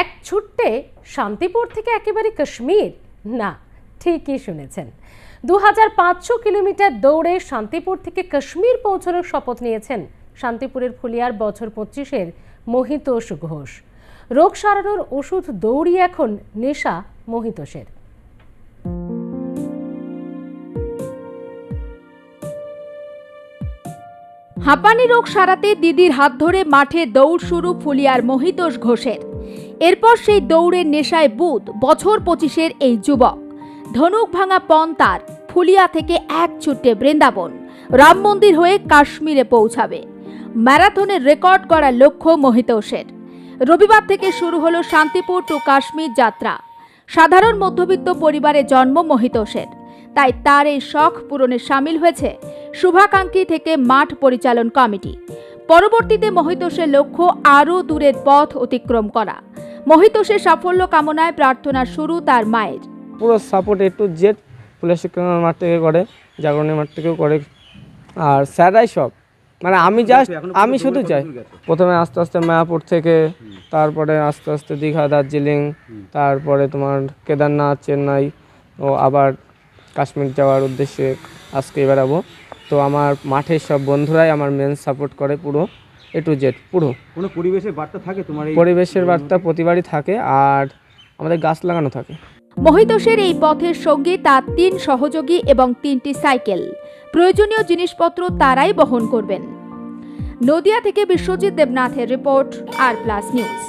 এক ছুট্টে শান্তিপুর থেকে একেবারে কাশ্মীর? না, ঠিকই শুনেছেন। দু হাজার পাঁচশো কিলোমিটার দৌড়ে শান্তিপুর থেকে কাশ্মীর পৌঁছানোর শপথ নিয়েছেন শান্তিপুরের ফুলিয়ার বছর পঁচিশের মহিতোষ ঘোষ। রোগ সারানোর ওষুধ দৌড়ি এখন নেশা মহিতোষের। হাঁপানি রোগ সারাতে দিদির হাত ধরে মাঠে দৌড় শুরু ফুলিয়ার মহিতোষ ঘোষের। এরপর সেই দৌড়ের নেশায় বুধ বছর পঁচিশের এই যুবক। ধনুক ভাঙা পণ তার, ফুলিয়া থেকে এক ছুটে বৃন্দাবন, রাম মন্দির হয়ে কাশ্মীরে পৌঁছাবে। ম্যারাথনের রেকর্ড করা লক্ষ্য মহিতোষের। রবিবার থেকে শুরু হলো শান্তিপুর টু কাশ্মীর যাত্রা। সাধারণ মধ্যবিত্ত পরিবারে জন্ম মহিতোষের। তাই তার এই শখ পূরণে সামিল হয়েছে শুভাকাঙ্ক্ষী থেকে মাঠ পরিচালন কমিটি। পরবর্তীতে মহিতোষের লক্ষ্য আরও দূরের পথ অতিক্রম করা। মহিতোষের সাফল্য কামনায় প্রার্থনা শুরু তার মায়ের। পুরো support A to Z police মাঠ থেকে করে জাগরণের মাঠ থেকেও করে। আর স্যারাই সব। মানে আমি জাস্ট আমি শুধু চাই প্রথমে আস্তে আস্তে মায়াপুর থেকে তারপরে আস্তে আস্তে দীঘা দার্জিলিং তারপরে তোমার কেদারনাথ চেন্নাই ও আবার কাশ্মীর যাওয়ার উদ্দেশ্যে আজকে বেরাবো তো আমার মাঠের সব বন্ধুরাই আমার মেন সাপোর্ট করে পুরো এ টু জেড পুরো। কোনো পরিবেশের বার্তা থাকে তোমার পরিবেশের বার্তা প্রতিবারই থাকে আর আমাদের গাছ লাগানো থাকে। মহিতোষের এই পথের সঙ্গে তার তিন সহযোগী এবং তিনটি সাইকেল। প্রয়োজনীয় জিনিসপত্র তারাই বহন করবেন। নদিয়া থেকে বিশ্বজিৎ দেবনাথের রিপোর্ট আর প্লাস নিউজ